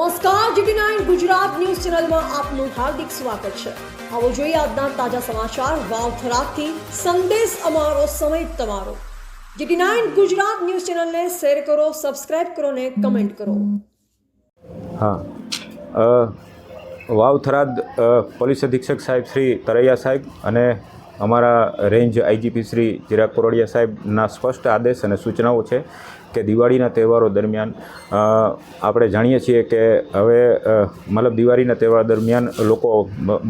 નમસ્કાર, GT nine Gujarat news ચેનલમાં આપનું હાર્દિક સ્વાગત છે. આવો જોઈએ આજના તાજા સમાચાર. વાવ થરાકથી સંદેશ અમારો, સમય તમારો. જીટી નાઇન ગુજરાત ન્યૂઝ ચેનલને શેર કરો, સબસ્ક્રાઇબ કરો ને કમેન્ટ કરો. હા. વાવ થરાદ પોલીસ અધિક્ષક સાહેબ શ્રી તરૈયા સાહેબ અને અમારા રેન્જ આઈજીપી શ્રી ચિરાગ કોરડિયા સાહેબના સ્પષ્ટ આદેશ અને સૂચનાઓ છે કે દિવાળીના તહેવારો દરમિયાન આપણે જાણીએ છીએ કે હવે મતલબ દિવાળીના તહેવાર દરમિયાન લોકો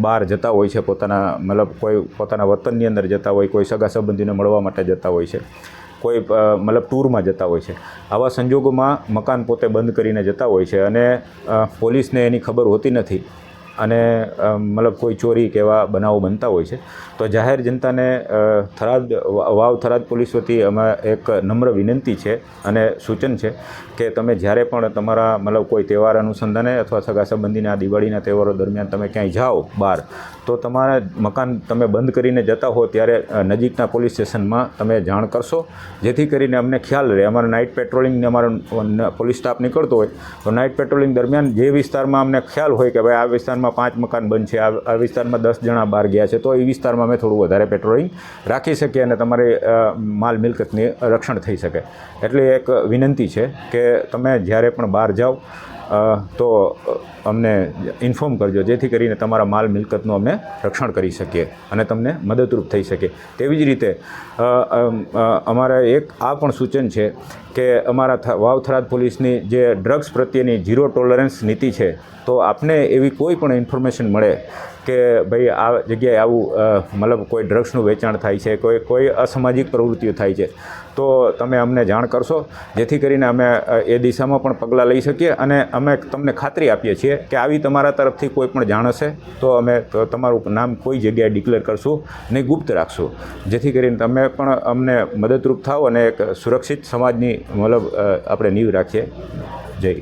બહાર જતા હોય છે પોતાના, મતલબ કોઈ પોતાના વતનની અંદર જતા હોય, કોઈ સગા સંબંધીને મળવા માટે જતા હોય છે, કોઈ મતલબ ટૂરમાં જતા હોય છે. આવા સંજોગોમાં મકાન પોતે બંધ કરીને જતા હોય છે અને પોલીસને એની ખબર હોતી નથી. અને મતલબ કોઈ ચોરી કે એવા બનાવો બનતા હોય છે. તો જાહેર જનતાને થરાદ વાવ થરાદ પોલીસ વતી અમે એક નમ્ર વિનંતી છે અને સૂચન છે કે તમે જ્યારે પણ તમારા, મતલબ કોઈ તહેવાર અનુસંધાને અથવા સગા સંબંધીના દિવાળીના તહેવારો દરમિયાન તમે ક્યાંય જાઓ બહાર, તો તમારા મકાન તમે બંધ કરીને જતા હો ત્યારે નજીકના પોલીસ સ્ટેશનમાં તમે જાણ કરશો. જેથી કરીને અમને ખ્યાલ રહે. અમારા નાઇટ પેટ્રોલિંગને અમારો પોલીસ સ્ટાફ નીકળતો હોય, તો નાઇટ પેટ્રોલિંગ દરમિયાન જે વિસ્તારમાં અમને ખ્યાલ હોય કે ભાઈ આ વિસ્તારમાં પાંચ મકાન બંધ છે. આ વિસ્તારમાં દસ જણા બહાર ગયા છે. તો એ વિસ્તારમાં અમે થોડું વધારે પેટ્રોલિંગ રાખી શકીએ અને તમારી માલ મિલકતની રક્ષણ થઈ શકે. એટલે એક વિનંતી છે કે તમે જ્યારે પણ બહાર જાઓ તો અમને ઇન્ફોર્મ કરજો, જેથી કરીને તમારા માલ મિલકતનું અમે રક્ષણ કરી શકીએ અને તમને મદદરૂપ થઈ શકીએ. તેવી જ રીતે અમારા એક આ પણ સૂચન છે કે અમારા વાવથરાદ પોલીસની જે ડ્રગ્સ પ્રત્યેની ઝીરો ટોલરન્સ નીતિ છે, તો આપને એવી કોઈ પણ ઇન્ફોર્મેશન મળે કે ભાઈ આ જગ્યાએ આવું મતલબ કોઈ ડ્રગ્સનું વેચાણ થાય છે, કોઈ કોઈ અસામાજિક પ્રવૃત્તિઓ થાય છે, તો તમે અમને જાણ કરશો. જેથી કરીને અમે એ દિશામાં પણ પગલાં લઈ શકીએ અને અમે તમને ખાતરી આપીએ છીએ કે આવી તમારા તરફથી કોઈ પણ જાણ હશે, તો અમે તમારું નામ કોઈ જગ્યાએ ડિક્લેર કરશું નહીં ગુપ્ત રાખશું. જેથી કરીને તમે પણ અમને મદદરૂપ થાઓ અને એક સુરક્ષિત સમાજની, મતલબ આપણે નીવ રાખીએ. જય